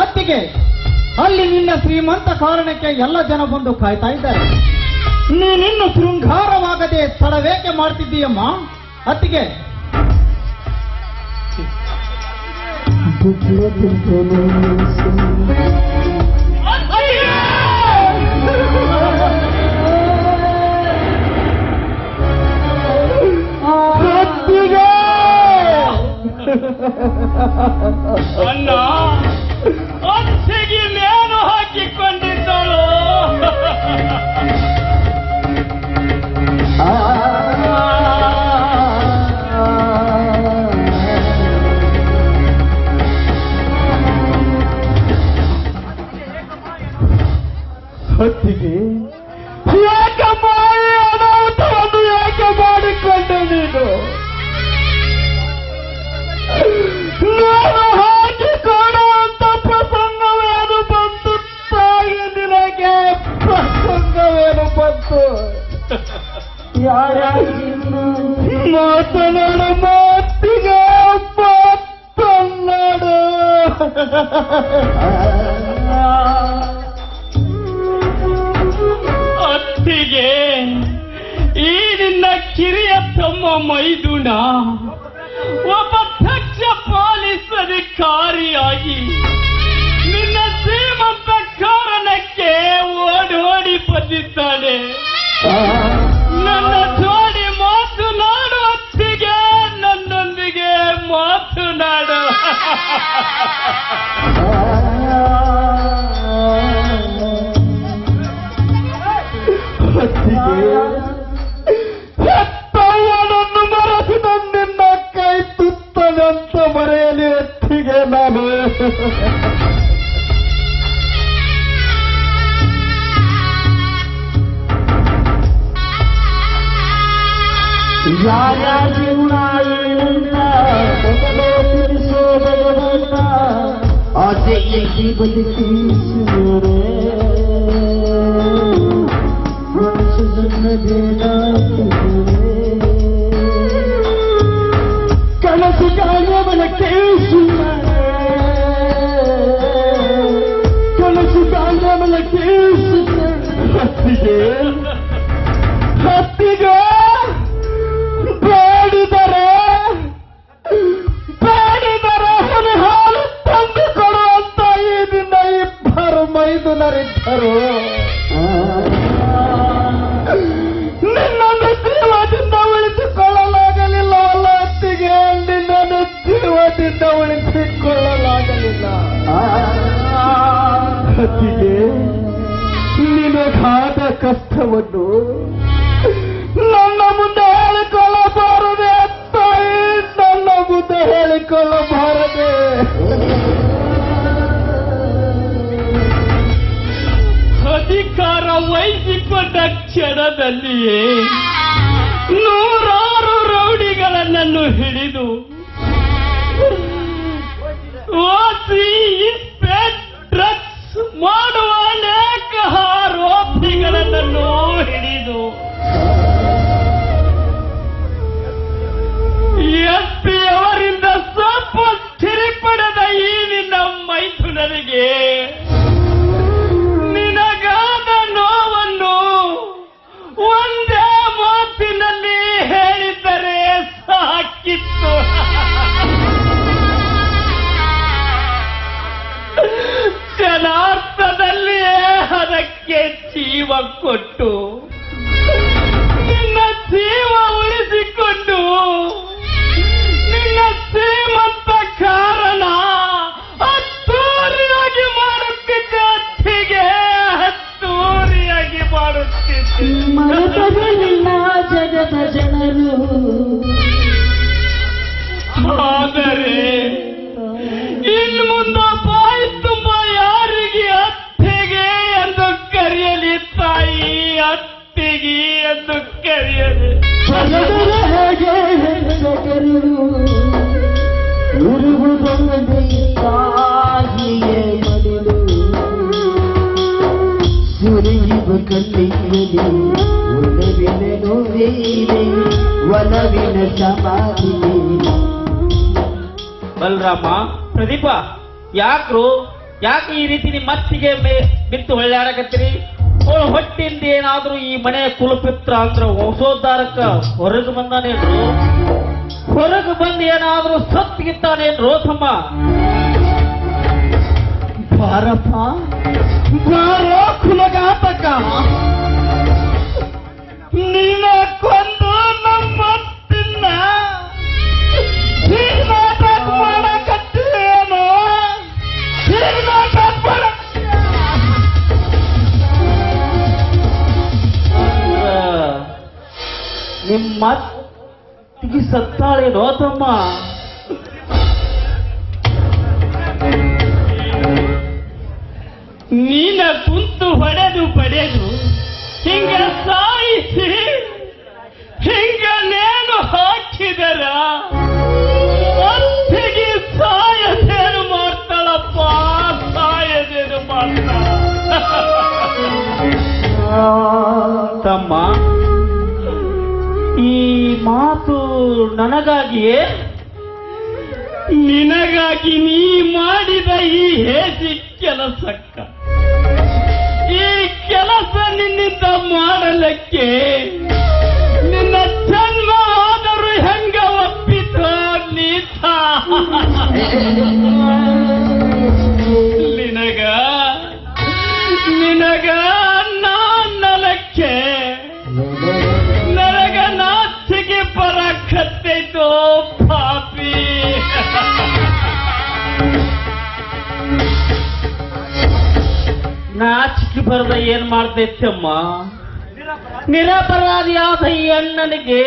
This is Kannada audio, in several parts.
ಅತ್ತಿಗೆ ಅಲ್ಲಿ ನಿನ್ನ ಶ್ರೀಮಂತ ಕಾರಣಕ್ಕೆ ಎಲ್ಲ ಜನ ಬಂದು ಕಾಯ್ತಾ ಇದ್ದಾರೆ. ನೀನಿನ್ನು ಶೃಂಗಾರವಾಗದೆ ತಡವೇಕೆ ಮಾಡ್ತಿದ್ದೀಯಮ್ಮ? ಅತ್ತಿಗೆ. ಅಣ್ಣ ಅನಿಸೆಗೆ ನೇಣು ಹಾಕಿ ತಮ್ಮ ಮೈದುಣ ಒಬ್ಬ ದಕ್ಷ ಪಾಲಿಸಧಿಕಾರಿಯಾಗಿ ನಿನ್ನ ಶ್ರೀಮಂತ ಕಾರಣಕ್ಕೆ ಓಡೋಡಿ ಬಂದಿದ್ದಾನೆ ನನ್ನ ಜೋಡಿ ಮಾತನಾಡು ಹೊತ್ತಿಗೆ ನನ್ನೊಂದಿಗೆ ಮಾತನಾಡು Yeah. يارا جي ಎಲ್ಲರಿದ್ದರು ನಿನ್ನನ್ನು ಜೀವದಿಂದ ಉಳಿಸಿಕೊಳ್ಳಲಾಗಲಿಲ್ಲ. ಅಲ್ಲ ಅತ್ತಿಗೆ ನಿನ್ನನ್ನು ಜೀವದಿಂದ ಉಳಿಸಿಕೊಳ್ಳಲಾಗಲಿಲ್ಲ. ಅತ್ತಿಗೆ ನಿನಗಾದ ಕಷ್ಟವನ್ನು ಬಂದ ಕ್ಷಣದಲ್ಲಿಯೇ ನೂರಾರು ರೌಡಿಗಳನ್ನು ಹಿಡಿದು ಬಲರಾಮ ಪ್ರದೀಪ, ಯಾಕ್ರು? ಯಾಕೆ ಈ ರೀತಿ ನಿಮ್ಮ ಮತ್ತಿಗೆ ಬಿತ್ತು ಹೊಳ್ಳಾಡಕತ್ತೀರಿ ಅವಳು ಹೊಟ್ಟಿಂದ ಏನಾದ್ರೂ ಈ ಮನೆ ಕುಲಪಿತ್ರ ಅಂದ್ರೆ ಹೊಸೋದ್ಧಾರಕ್ಕ ಹೊರಗೆ ಬಂದಾನೇನ್ರು? ಹೊರಗೆ ಬಂದು ಏನಾದ್ರೂ ಸತ್ತಿಗಿತ್ತಾನೇನ್ರು ತಮ್ಮ? ಬಾರಪ್ಪ. ಬಾರೋ ಕುಲಗಾತಕ ನೀನ ಕೊಂದು ನಮ್ಮ ನಿಮ್ಮ ಮತ್ತಿಗೆ ಸತ್ತಾಳೇನೋ ತಮ್ಮ ನೀನ ಕುಂತು ಹೊಡೆದು ಪಡೆದು ಹಿಂಗ ಸಾಯಿಸಿ ಹಿಂಗ ನೇನು ಹಾಕಿದರ ಅತ್ತಿಗೆ ಸಾಯದೇನು ಮಾಡ್ತಾಳಪ್ಪ? ಸಾಯದೇನು ಮಾಡ್ತಾಳ? ತಮ್ಮ ಮಾತು ನನಗಾಗಿಯೇ? ನಿನಗಾಗಿ ನೀ ಮಾಡಿದ ಈ ಹೇಸಿ ಕೆಲಸಕ್ಕ. ಈ ಕೆಲಸ ನಿನ್ನಿಂದ ಮಾಡಲಿಕ್ಕೆ ನಿನ್ನ ಜನ್ಮ ಆದರೂ ಹೆಂಗ ಒಪ್ಪಿತು ನೀತ ನಾಚಿಕೆ ಬರದ ಏನ್ ಮಾಡ್ತೈತಮ್ಮ ನಿರಪರಾಧಿಯಾದ ಈ ಅಣ್ಣನಿಗೆ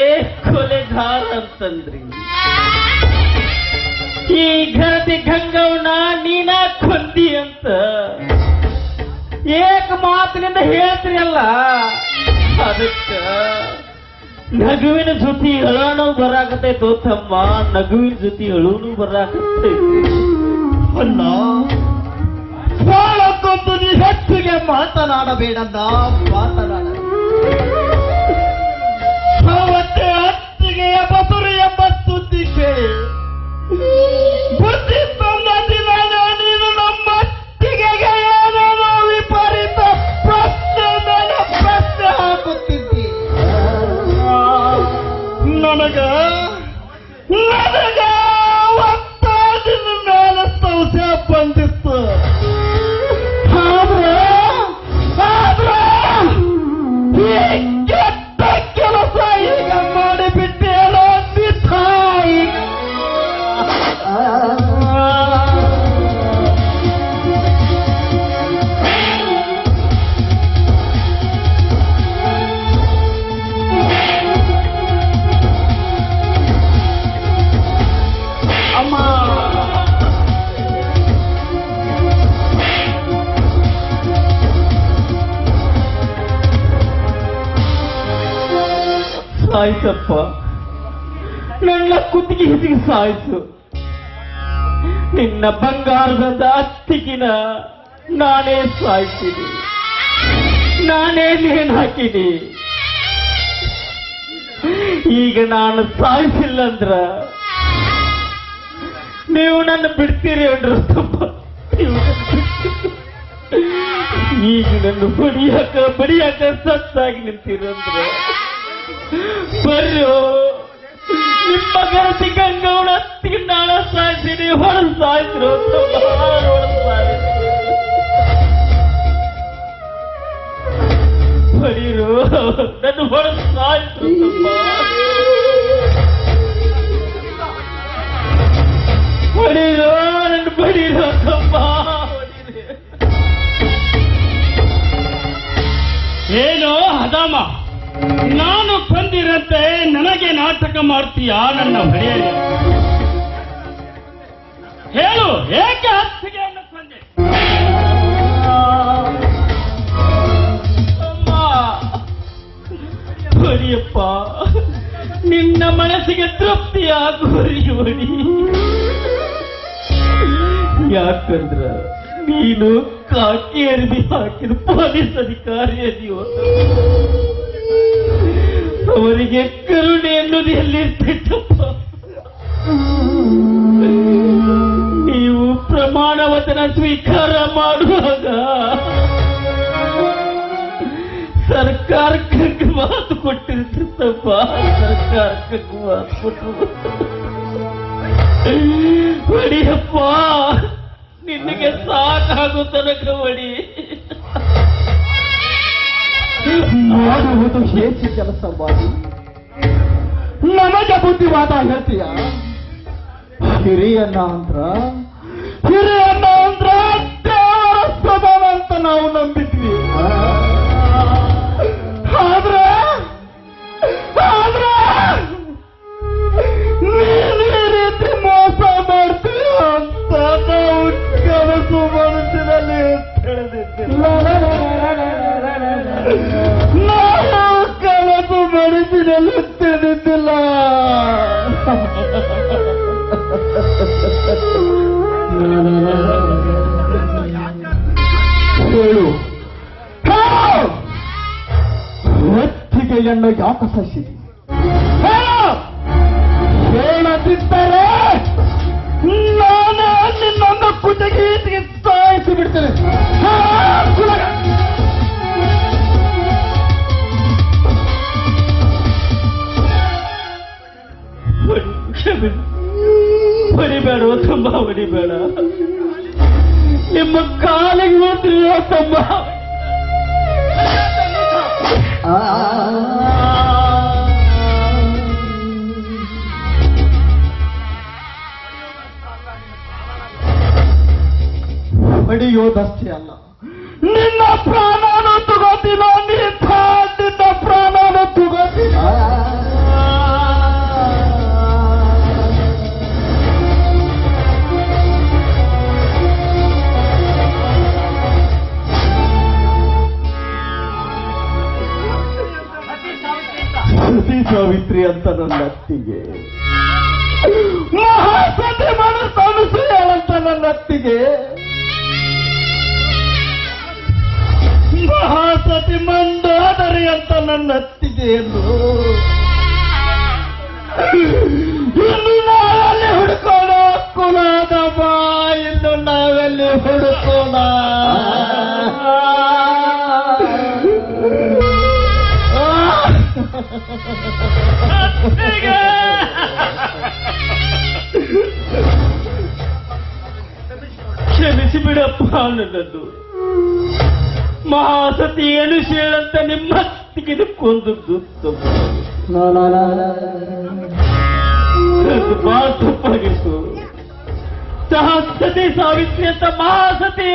ಕೊಲೆಗಾರ ಅಂತಂದ್ರಿ. ಈ ಘನತೆ ಗಂಗವನ್ನ ನೀನ ಕೊಂದಿ ಅಂತ. ಏಕ ಮಾತಿನಿಂದ ಹೇಳ್ತೀರಲ್ಲ ಅದಕ್ಕ ನಗುವಿನ ಜೊತೆ ಹೇಳೋಣ ಬರಾಕತೈತೋ ತಮ್ಮ. ನಗುವಿನ ಜೊತೆ ಅಳುನು ಬರಾಕತೈತಿ ಅಲ್ಲ ಬಾಳ ಕೊಂದು ನೀ ಹೆಚ್ಚಿಗೆ ಮಾತನಾಡಬೇಡಂದ, ಮಾತನಾಡ. ಸಾವತ್ತೆ ಹತ್ತಿಗೆಯ ಬಸುರು ಎಂಬ ಸುದ್ದಿ ಕೇಳಿ ಬುದ್ಧಿ ತಂದ ದಿನ ನೀನು ನಮ್ಮ ಅತ್ತಿಗೆಗೆ ಏನೇನೋ ವಿಪರೀತ ಪ್ರಶ್ನೆ ಮೇಲೆ ಪ್ರಶ್ನೆ ಹಾಕುತ್ತಿದ್ದಿ ನನಗ ನನಗ ನಿನ್ನ ಬಂಗಾರದ ದಾಸ್ತಿಗಿನ ನಾನೇ ಸಾಯ್ತೀನಿ. ನಾನೇ ನೇಣು ಹಾಕಿದೆ. ಈಗ ನಾನು ಸಾಯಿಸಿಲ್ಲ ಅಂದ್ರ ನೀವು ನನ್ನ ಬಿಡ್ತೀರಿ ಅಂದ್ರು ತುಂಬ. ಈಗ ನನ್ನ ಬಡಿಯಾಕ ಬಡಿಯಾಕ ಸತ್ತಾಗಿ ನಿಂತೀರಂದ್ರ ಬರ್ರು ನಿಮ್ಮ ಗರತಿ ಗಂಗೌಡ ತಿನ್ನಾಳ ನಾಳ ಸಾಯ್ತೀನಿ ಹೊಡೆದು ಸಾಯ್ತಿರು. ಹೊಡೆದು ಬರೀರು ನನ್ನ ಹೊಡೆದು ಸಾಯ್ತು ಹೊಡೀರು ನನ್ನ ಬಡೀರು ತಮ್ಮ. ಏನು ಹದಾಮ? ನಾನು ಕೊಂದಿರಂತೆ ನನಗೆ ನಾಟಕ ಮಾಡ್ತೀಯ ನನ್ನ ಹೊಡೆಯಲಿ ಹೇಳು, ಏಕೆ ಹತ್ತಿಗೆ ಅಮ್ಮ ಹೊಡಿಯಪ್ಪ ನಿನ್ನ ಮನಸ್ಸಿಗೆ ತೃಪ್ತಿಯಾಗು ಹೊಡಿ ಹೊಡಿ ಯಾಕಂದ್ರ ನೀನು ಕಾಕಿ ಅರಿವಿ ಹಾಕಿದ ಪೊಲೀಸ್ ಅಧಿಕಾರಿ ಅದೀವ ಅವರಿಗೆ ಕರುಣೆ ಅನ್ನೋದು ಎಲ್ಲಿರ್ತಿತ್ತಪ್ಪ ನೀವು ಪ್ರಮಾಣ ವಚನ ಸ್ವೀಕಾರ ಮಾಡುವಾಗ ಸರ್ಕಾರಕ್ಕೆ ಮಾತು ಕೊಟ್ಟಿರ್ತಿತ್ತಪ್ಪ. ಸರ್ಕಾರಕ್ಕೆ ಮಾತು ಕೊಟ್ಟು ಹೊಡಿಯಪ್ಪ ನಿನಗೆ ಸಾಕಾಗೋ ತನಕ ಹೊಡಿ ಮಾಡುವುದು ಹೇಸಿ ಕೆಲಸ ಮಾಡಿ ನಮಗೆ ಬುದ್ಧಿವಾದ ಹೇಳ್ತೀಯ? ಹಿರಿಯನ್ನ ಅಂದ್ರ ಹಿರಿಯನ್ನ ಅಂದ್ರ ಸದನ ಅಂತ ನಾವು ನಂಬಿದ್ವಿ. ಆದ್ರೆ ಆದ್ರೆ, ನೀನು ರೀತಿ ಮೋಸ ಮಾಡ್ತೀಯ ಅಂತ ನಾವು ಕನಸು ಮನಸ್ಸಿನಲ್ಲಿ ತಿಳಿದಿದ್ದಿಲ್ಲ. ನಾವು ಕಳಪು ಮನಸ್ಸಿನಲ್ಲಿ ತಿಳಿದಿಲ್ಲ. ಹೇಳು. ಹೊತ್ತಿಗೆಯನ್ನು ಯಾಕೆ ಸಹಿಸಿದಿ ಹೊಡಿಬೇಡ ತಮ್ಮ ಹೊಡಿಬೇಡ ನಿಮ್ಮ ಕಾಲಿಗೆ ಹೋದ್ರಿಯೋ ತಮ್ಮ ಹೊಡೆಯೋದಷ್ಟೇ ಅಲ್ಲ ನಿನ್ನ ಪ್ರಾಣನ ಸಾವಿತ್ರಿ ಅಂತ ನನ್ನ ಅತ್ತಿಗೆ ಮಹಾಸತಿ ಅಂತ ನನ್ನ ಅತ್ತಿಗೆ ಮಹಾಸತಿ ಮಂದಾದರಿ ಅಂತ ನನ್ನ ಅತ್ತಿಗೆ ಇನ್ನು ನಾವಲ್ಲಿ ಹುಡುಕೋಣ ಕುಲಾದ ಬಾ, ಇನ್ನು ನಾವೆಲ್ಲಿ ಹುಡುಕೋಣ. ಕ್ಷಮಿಸಿ ಬಿಡಪ್ಪ ನನ್ನದು ಮಹಾಸತಿ ಏನು ಶೇಳಂತ ನಿಮ್ಮ ಅತ್ತಿಗೆ ಕೊಂದದ್ದು ತಪ್ಪು ಅದು ಬಹಳ ತಪ್ಪಾಗಿತ್ತು ಸಹಸ್ರತಿ ಸಾವಿತ್ರಿ ಅಂತ ಮಹಾಸತಿ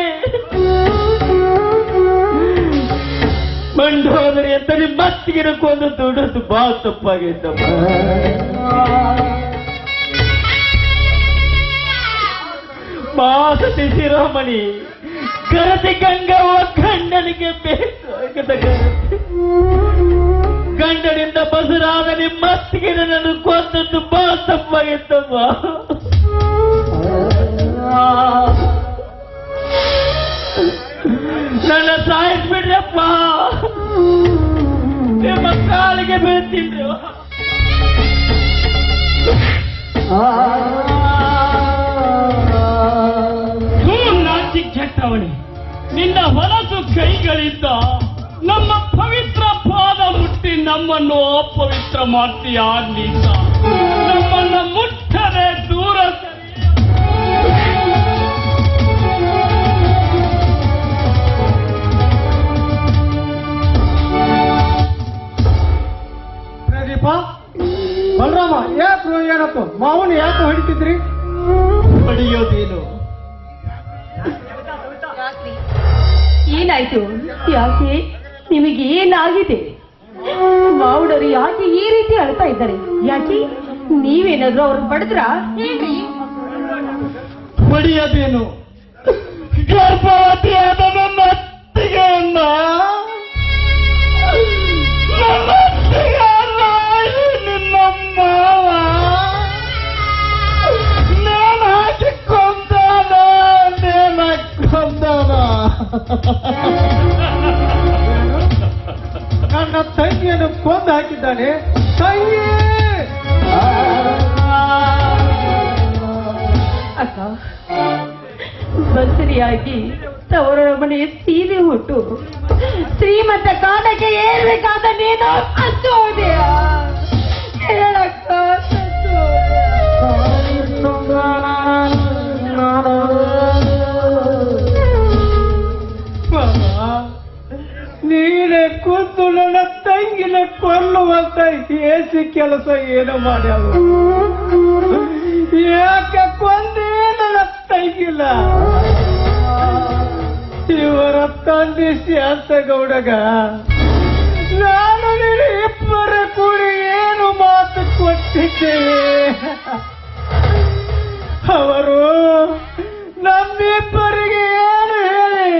ಮಂಡೋದರಿ ಅಂತ ನಿಮ್ಮ ಅತ್ತಿಗೆ ಕೊಂದು ಅದು ಬಹಳ ತಪ್ಪಾಗಿತ್ತಪ್ಪ ಮಾಸ ಶಿರೋಮಣಿ ಕರತಿ ಗಂಗವ ಗಂಡನಿಗೆ ಬೇಕಾಗದ ಗಂಡನಿಂದ ಬಸರಾದ ನಿಮ್ಮ ಅತ್ತಿಗೆ ನನ್ನನ್ನು ಕೊಂದದ್ದು ಬಹಳ ತಪ್ಪಾಗಿತ್ತಮ್ಮ ನನ್ನ ಸಾಯಿಸ್ಬಿಡ್ರಪ್ಪ ನಿಮ್ಮ ಕಾಲಿಗೆ ಬೀಳ್ತಿದ್ರು. ನಾಟಿ ಕೆಟ್ಟವನೇ ನಿನ್ನ ಹೊಲಸು ಕೈಗಳಿಂದ ನಮ್ಮ ಪವಿತ್ರ ಪಾದ ಮುಟ್ಟಿ ನಮ್ಮನ್ನು ಅಪವಿತ್ರ ಮಾಡ್ತೀಯ ನಿನ್ನ ಬಲರಾಮ ಯಾಕೆ ಏನಪ್ಪ? ಮಾವನ ಯಾಕೆ ಹೊಡಿತಿದ್ರಿ? ಹೊಡಿಯೋದೇನು? ಏನಾಯ್ತು? ಯಾಕೆ? ನಿಮಗೆ ಏನಾಗಿದೆ? ಮಾವುಡರು ಯಾಕೆ ಈ ರೀತಿ ಅಳ್ತಾ ಇದ್ದಾರೆ? ಯಾಕೆ? ನೀವೇನಾದ್ರೂ ಅವ್ರನ್ನ ಬಡದ್ರ ಹೊಡಿಯೋದೇನು? ಗರ್ಭವತಿಯಾದ ನನ್ನ ಅತ್ತಿಗೆಯನ್ನ ನನ್ನ ತಂಗಿಯನ್ನು ಕೊಂದು ಹಾಕಿದ್ದಾನೆ. ತಂಗಿ! ಅಕ್ಕ ಬಸರಿಯಾಗಿ ತವರ ಮನೆ ಸೀರೆ ಹುಟ್ಟು ಶ್ರೀಮಂತ ಕಾಟಕ್ಕೆ ಏಸಿ ಕೆಲಸ ಏನು ಮಾಡ್ಯಾವ. ಯಾಕೆ ಕೊಂದೇ ನನ್ನ ಇವರ ತಂದೆ ಶಾಂತಗೌಡಗ ನಾನು ನೀನು ಇಬ್ಬರ ಕೂಡಿ ಏನು ಮಾತು ಕೊಟ್ಟಿದ್ದೇವೆ ಅವರು, ನಮ್ಮಿಬ್ಬರಿಗೆ ಏನು ಹೇಳಿ?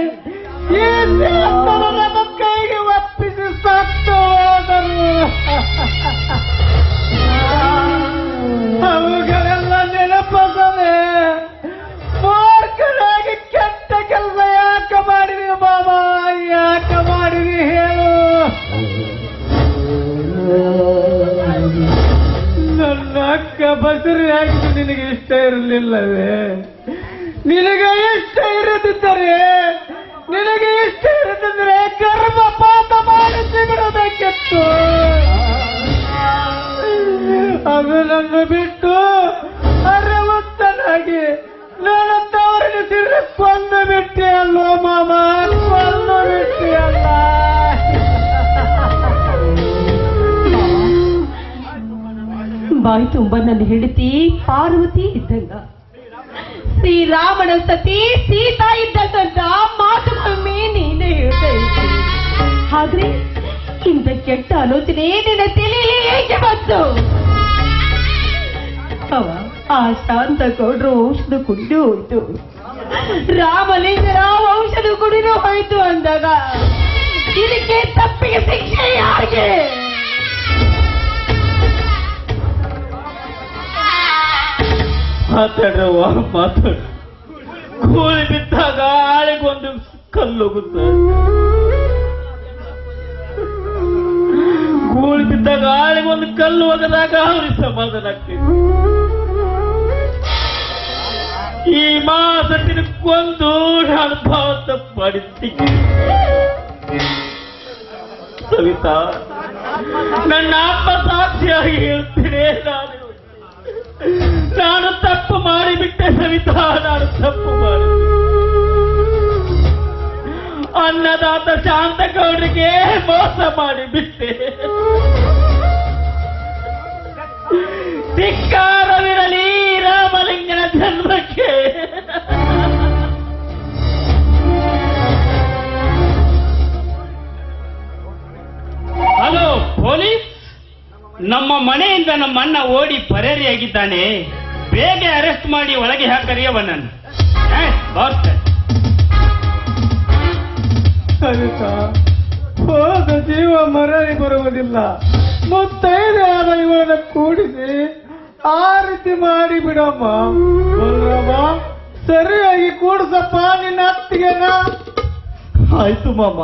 ಬಾಯಿ ತುಂಬ ನನ್ನ ಹೆಂಡತಿ ಪಾರ್ವತಿ ಇದ್ದಂಗ. ಶ್ರೀರಾಮನ ಸತಿ ಸೀತಾ ಇದ್ದಂತ ಮಾತುಗೊಮ್ಮೆ ನೀನೇ ಹೇಳ್ತಾ ಆದ್ರೆ ಇಂಥ ಕೆಟ್ಟ ಆಲೋಚನೆ ನಿನ್ನ ತಲೆಯಲ್ಲಿ ಹೇಗೆ ಬಂತು? ಅವ ಆ ಶಾಂತ ಕೊಡ್ರು ಔಷಧ ಕುಡಿದು ಹೋಯ್ತು. ರಾಮಲಿಂಗರ ಔಷಧ ಕುಡಿದು ಹೋಯ್ತು ಅಂದಾಗ. ಇದಕ್ಕೆ ತಪ್ಪಿಗೆ ಶಿಕ್ಷೆ ಯಾರಿಗೆ? ಮಾತಾಡ್ರವ್ವ ಮಾತಾಡ. ಕೂಲಿ ಬಿದ್ದಾಗ ಆಳಿಗೊಂದು ಕಲ್ಲೋಗುತ್ತೆ. ಕೂಲಿ ಬಿದ್ದಾಗ ಆಳಿಗೊಂದು ಕಲ್ಲು ಒಗದಾಗ ಅವ್ರಿಗೆ ಸಮಾಧಾನ ಆಗ್ತೈತಿ. ಈ ಮಾಸಟ್ಟಿನ ಕೊಂದು ನಾನು ಭಾವ ತಪ್ಪು ಮಾಡಿದ್ದೀನಿ. ಸವಿತಾ, ನನ್ನ ಆತ್ಮ ಸಾಕ್ಷಿಯಾಗಿ ಹೇಳ್ತೀನಿ, ನಾನು. ನಾನು ತಪ್ಪು ಮಾಡಿಬಿಟ್ಟೆ ಸವಿತಾ, ನಾನು ತಪ್ಪು ಮಾಡಿ ಅನ್ನದಾತ ಶಾಂತಗೌಡರಿಗೆ ಮೋಸ ಮಾಡಿಬಿಟ್ಟೆ. ಧಿಕ್ಕಾರವಿರಲಿ ರಾಮಲಿಂಗನ ಜನ್ಮಕ್ಕೆ. ಹಲೋ ಪೊಲೀಸ್, ನಮ್ಮ ಮನೆಯಿಂದ ನಮ್ಮ ಅಣ್ಣ ಓಡಿ ಪರೇರಿಯಾಗಿದ್ದಾನೆ. ಬೇಗ ಅರೆಸ್ಟ್ ಮಾಡಿ ಒಳಗೆ ಹಾಕರಿ ಅವನನ್ನು. ಬಾಸ್ ಸರಿತಾ ಹೋದ ಜೀವ ಮರಳಿ ಬರುವುದಿಲ್ಲ. ಮುತ್ತೈದೆ ಆದ ಇವರನ್ನ ಕೂಡಿಸಿ ಆ ರೀತಿ ಮಾಡಿ ಬಿಡಮ್ಮ. ಸರಿಯಾಗಿ ಕೂಡಿಸಪ್ಪ ನಿನ್ನ ಅತ್ತಿಗೆನ. ಆಯ್ತು ಮಾಮ.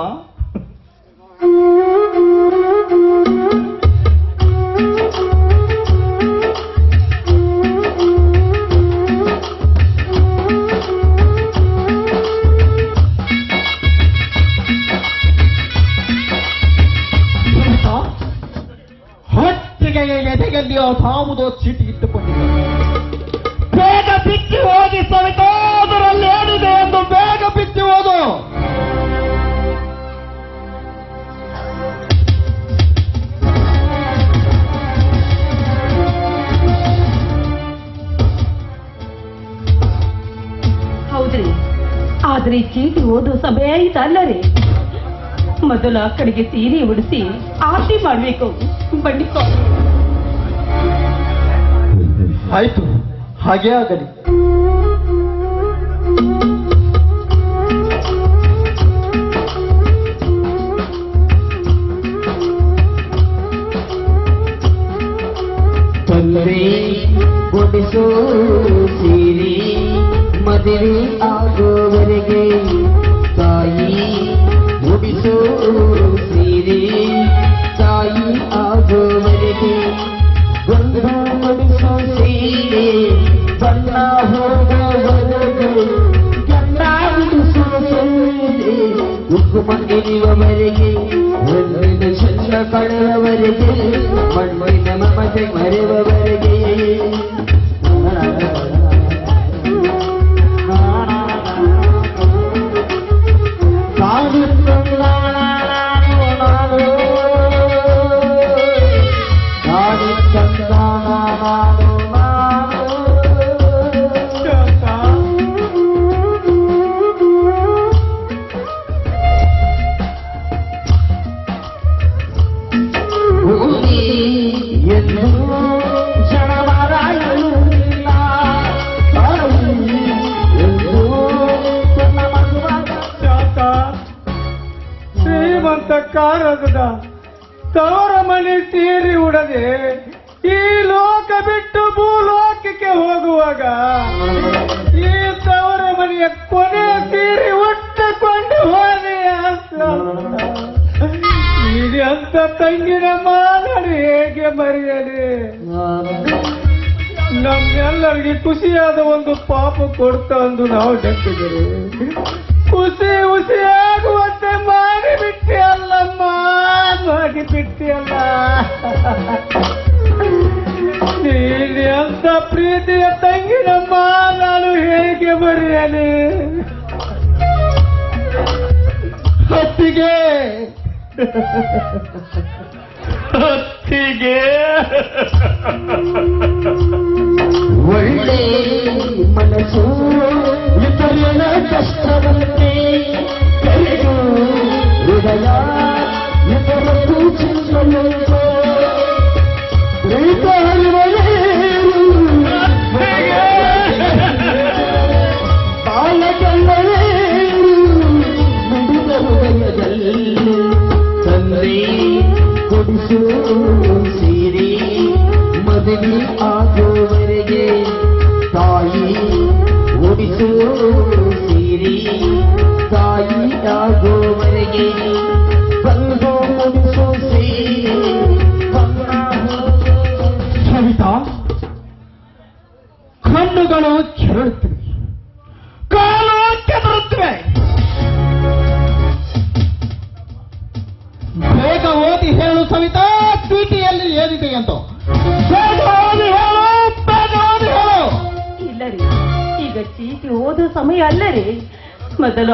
ಮೊದಲು ಆ ಕಡೆಗೆ ಸೀರೆ ಉಡಿಸಿ ಆರತಿ ಮಾಡ್ಬೇಕು. ಬನ್ನಿ. ಆಯ್ತು ಹಾಗೆ ಆಗಲಿ. ಗುಡಿಸು ಸೀರಿ ಮದುವೆ. ಮುರಿಯುವವರೆಗೆ ಮಣ್ಣಿನ ಚಂದ ಕಳೆಯವರೆಗೆ ಮಣ್ಣಿನ ಮಮತೆ ಮರೆಯುವವರೆಗೆ. ತವರ ಮನೆ ತೀರಿ ಉಡದೆ ಈ ಲೋಕ ಬಿಟ್ಟು ಭೂಲೋಕಕ್ಕೆ ಹೋಗುವಾಗ ಈ ತವರ ಮನೆಯ ಕೊನೆ ತೀರಿ ಉಟ್ಟುಕೊಂಡು ಹೋದೆ ನೀನೆ ಅಂತ ತಂಗಿನ ಮಾದರಿ ಹೇಗೆ ಮರೆಯದೆ ನಮ್ಮೆಲ್ಲರಿಗೆ ಖುಷಿಯಾದ ಒಂದು ಪಾಪ ಕೊಡ್ತಾ ಅಂದು ನಾವು ನೆಟ್ಟಿದ್ದೇವೆ ಖುಷಿ ಖುಷಿಯಾಗುವಂತೆ ಮಾಡಿಬಿಟ್ಟೆ ಅಲ್ಲಮ್ಮ ಮಾಡಿಬಿಟ್ಟೆ ಅಲ್ಲ ನೀನೆ ಅಂತ ಪ್ರೀತಿಯ ತಂಗಿನಮ್ಮ ನಾನು ಹೇಗೆ ಬರೆಯಲಿ ಹೊತ್ತಿಗೆ ಹೊತ್ತಿಗೆ ಒಳ್ಳೆ ಮನಸ್ಸು ಸೀರೆ ಮದುವೆ ಆಗುವವರೆಗೆ ತಾಯಿ ಓಡಿಸು ಆಗುವವರೆಗೆ ಬಂದು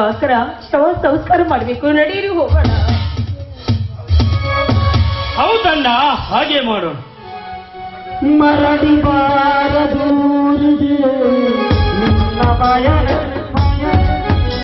ಅಕ್ಕರ ಶವ ಸಂಸ್ಕಾರ ಮಾಡ್ಬೇಕು. ನಡೀರಿ ಹೋಗೋಣ. ಹೌದಣ್ಣ ಹಾಗೆ ಮಾಡೋಣ ಮರಳಿ ಬಾರದು